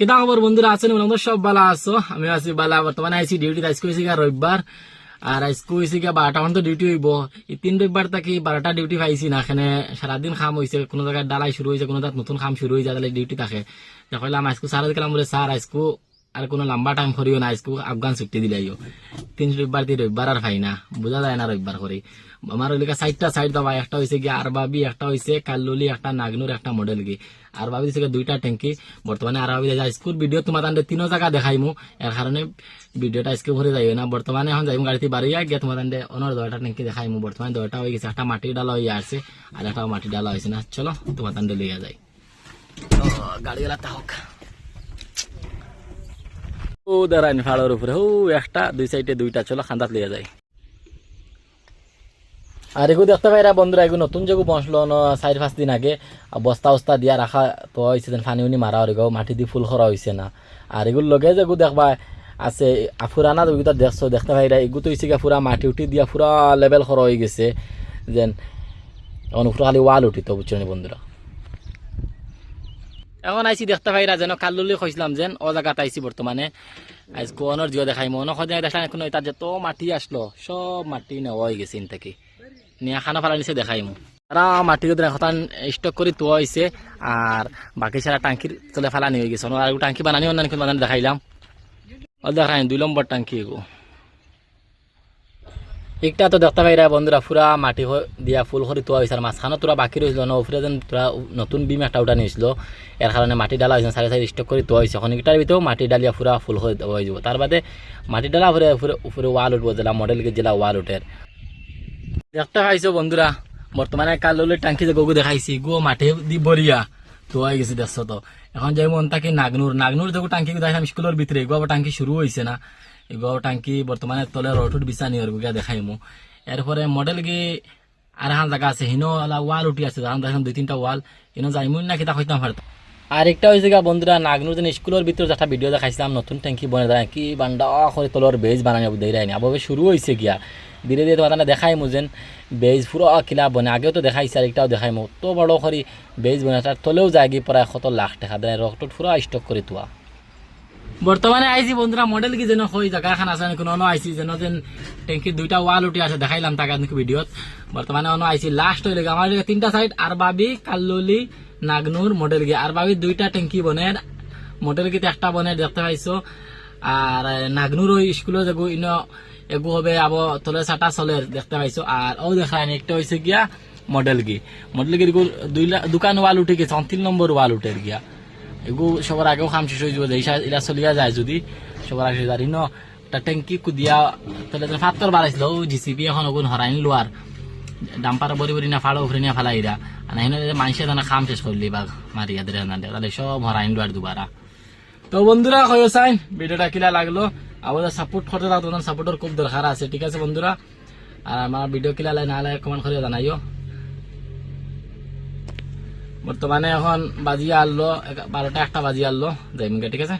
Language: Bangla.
কেটা খবর বন্ধুরা? আছেন বলে সব বালা আছো। আমি আছি বালা বর্তমানে আইসি ডিউটি আজকে হয়েছি গা রবিবার আর আজকে হয়েছি গা বারোটা পর্যন্ত ডিউটি হইব। এই তিন রবিবার থাকি বারোটা ডিউটি পাইছি না। এখানে সারাদিন খাম হয়েছে কোনো জায়গায় ডালাই শুরু হয়েছে কোনো নতুন খাম শুরু হয়ে যায় তাহলে ডিউটি থাকে। দেখলাম আজকে সারা দেখলাম বলে স্যার আজকে আর কোনো লম্বা টাইম করিও না। আজকে আফগান ছুটি দিলাইও তিন রবিবার দিয়ে রবিবার আর খাই না বোঝা যায় না রবিবার করে আমার ওইদিকে সাইডটা সাইড দাবা একটা হয়েছে গিয়ে আর বাবি একটা হয়েছে কাল্লুলি একটা নাগনুর একটা মডেল গি আর বাবি দিছে দুইটা ট্যাঙ্কি বর্তমানে আর বাবি যায় স্কুল ভিডিও তোমার তান্ডে তিনো জায়গা দেখাইমু এর কারণে ভিডিওটা আজকে ভরে যাইও না। বর্তমানে এখন যাইমু গাড়িতে বাড়িয়া গিয়ে তোমার তান্ডে অনর দয়টা ট্যাঙ্কি দেখাইমু বর্তমানে দয়টা হয়ে গেছে, একটা মাটি ডালা হয়ে আসছে আর একটা মাটি ডালা হয়েছে না। চলো তোমার তান্ডে লইয়া যাই তো গাড়িওয়ালা হোক ও দাঁড়ান ফাড়ার উপরে। ও একটা, দুই সাইডে দুইটা চলো খান্দাত লিয়ে যায়। আর এগুলো দেখতে পাইরা বন্ধুরা এগুলো নতুন যেগু বসল চার পাঁচ দিন আগে। বস্তা উস্তা দিয়া রাখা তো হয়েছে ফানি উনি মারা হয়ে মাটি দিয়ে ফুল করা হয়েছে না। আর এগুলো লগে যেগু দেখবা আছে ফুরানা ওইগুলো দেখছ, দেখতে পাইরা এগুলো তো হয়েছে পুরা মাটি উঠি দিয়া পুরা লেভেল করা হয়ে গেছে। যেন এখন খালি ওয়াল উঠিত বুঝছ বন্ধুরা। এখন আইসি দেখতে পাইরা যেন কাল্লুলি কইছিলাম যেন ও জায়গাত আইসি বর্তমানে আজ কোনের জিও দেখাই মন। সদায় দেখলাম এখন এটা যত মাটি আসলো সব মাটি নেওয়া হয়ে গেছে থেকে। নিয়ে খানা ফালা নিচে দেখাই মু। তারা মাটি যদি এখন স্টক করে তোয়া হয়েছে আর বাকি সারা টাঙ্কির তলে ফালানি হয়ে গেছে। আর টাঙ্কি বানানি অন্যান্য বানানি দেখাইলাম। ও দেখাই দুই নম্বর টাঙ্কি এগো একটা তো দেখতে পাইরা বন্ধুরা পুরা মাটি দিয়া ফুল করে তোয়া হয়েছে আর মাঝখানে তোরা বাকি রয়েছিল না উপরে যেন তোরা নতুন বিম একটা উঠা নিয়েছিল এর কারণে মাটি ডালা হয়েছে সাড়ে সাড়ে স্টক করে তোয়া হয়েছে এখন এটার ভিতরেও মাটি ডালিয়া পুরা ফুল হয়ে যাব। তার বাদে মাটি ডালা উপরে উপরে ওয়াল উঠবো, জেলা মডেলকে জেলা ওয়াল উঠের দেখতে পাইছো বন্ধুরা বর্তমানে কালোলের টাঙ্কি যে গগু দেখাইছি, গো মাঠে দি বরিয়া হয়ে গেছে দেখছ তো এখন যাই মন তাকে নাগনুর নাগনুর যে টাঙ্কি দেখাইলাম স্কুলের ভিতরে গো আবার টাঙ্কি শুরু হয়েছে না। এই গো টাঙ্কি বর্তমানে তলে রটুট বিছানি আর গুগা দেখাইমু এরপরে মডেল গি আর হান জায়গা আছে। হিনো ওয়াল উঠি আছে। হান দেখলাম দুই তিনটা ওয়াল হিনো যাইমুন না কিতা হইতাম পারতাম আর একটা হয়েছে গা বন্ধুরা নাগনুর যেন স্কুলের ভিতরে একটা ভিডিও দেখাইছিলাম, নতুন ট্যাঙ্কি বনে দেয় কি বান্ডা করে তলর বেজ বানানি দেই রাইনি আবার শুরু হয়েছে গিয়া। ধীরে ধীরে তোমার দেখাই মু যেন বেজ পুরো কিলা বনে আগেও তো দেখাইছে আর একটাও দেখাই মু। তো বড় করি বেজ বনে তার তলেও যায় গিয়ে প্রায় কত লাখ টাকা। দেয় রক্তট পুরো স্টক করে তোয়া বর্তমানে আইছি বন্ধুরা মডেল কি যেন হই জায়গা আছে কোনো অন্য আইছি যেন যেন ট্যাঙ্কির দুইটা ওয়াল উঠে আছে, দেখাইলাম তাকে নাকি ভিডিওত বর্তমানে অন্য আইছি লাস্ট হইলে আমার তিনটা সাইড আর বাবি কাল্লুলি নাগনুর মডেল গিয়ে। আর বাবি দুইটা ট্যাঙ্কি বনের মডেল গিতে একটা বনের দেখতে পাইছো। আর নাগনুর ওই স্কুলে যাব ইন এগু হবে আব, তলে চাটা চলের দেখতে পাইছো। আর ও দেখায় একটা হয়েছে গিয়া মডেল গি মডেল গি দুই দোকান ওয়াল উঠে গেছে তিন নম্বর ওয়াল উঠে গিয়া। এগু সবার আগেও খাম শেষ হয়ে যাবে ইলা চলিয়া যায় যদি। সবার আগে জানি ন তা ট্যাঙ্কি কুদিয়া, তাহলে তো ফাত্তর বাড়াইছিল ও জিসিপি এখন ওগুন হরাইন লোয়ার ডাম্পার বরি বরি না ফাড়ো উফরে নিয়ে ফালাই ইরা আর এখানে মানুষে জানা খাম শেষ করলি বা মারিয়া ধরে না তাহলে সব হরাইন লোয়ার দুবারা তো বন্ধুরা কয় চাই ভিডিওটা কিলা লাগল। আমাদের সাপোর্ট করতে থাকতো সাপোর্টের খুব দরকার আছে। ঠিক আছে বন্ধুরা। আর আমার ভিডিও কিলা লাগে না লাগে কমেন্ট করে জানাইও। বর্তমানে এখন বাজিয়ে আনলো বারোটা একটা বাজিয়ে আনলো যাইমগে ঠিক আছে?